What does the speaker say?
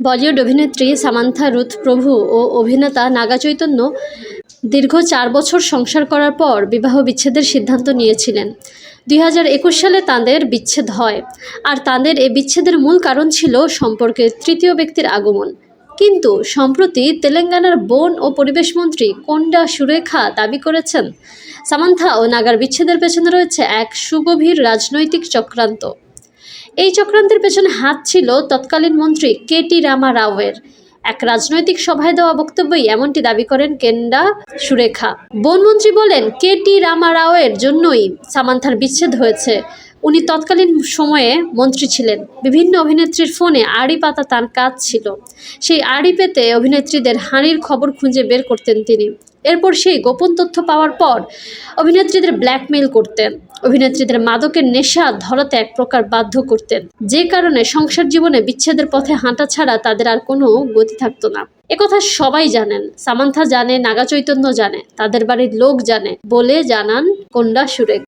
বলিউড অভিনেত্রী Samantha Ruth প্রভু ও অভিনেতা নাগা চৈতন্য দীর্ঘ চার বছর সংসার করার পর বিবাহ বিচ্ছেদের সিদ্ধান্ত নিয়েছিলেন। দুই হাজার একুশ সালে তাঁদের বিচ্ছেদ হয়। আর তাঁদের এ বিচ্ছেদের মূল কারণ ছিল সম্পর্কে তৃতীয় ব্যক্তির আগমন। কিন্তু সম্প্রতি তেলেঙ্গানার বন ও পরিবেশ মন্ত্রী কোন্ডা সুরেখা দাবি করেছেন, সামান্থা ও নাগার বিচ্ছেদের পেছনে রয়েছে এক সুগভীর রাজনৈতিক চক্রান্ত। এই চক্রান্তের পেছনে হাত ছিল তৎকালীন মন্ত্রী কে টি রামা রাওয়ের এক রাজনৈতিক সভায় দেওয়া বক্তব্যই এমনটি দাবি করেন কেন্ডা সুরেখা। বনমন্ত্রী বলেন, কে টি রামা রাওয়ের জন্যই সামান্থার বিচ্ছেদ হয়েছে। উনি তৎকালীন সময়ে মন্ত্রী ছিলেন। বিভিন্ন অভিনেত্রীর ফোনে আড়ি পাতা তার কাজ ছিল। সেই আড়ি পেতে অভিনেত্রীদের হানির খবর খুঁজে বের করতেন তিনি। এরপর সেই গোপন তথ্য পাওয়ার পর অভিনেত্রীদের ব্ল্যাকমেইল করতেন। অভিনেত্রীদের মাদকের নেশা ধরাতে এক প্রকার বাধ্য করতেন। যে কারণে সংসার জীবনে বিচ্ছেদের পথে হাঁটা ছাড়া তাদের আর কোনো গতি থাকতো না। একথা সবাই জানেন। সামান্থা জানে, নাগা চৈতন্য জানে, তাদের বাড়ির লোক জানে। বলে জানান কন্যা সুরেখ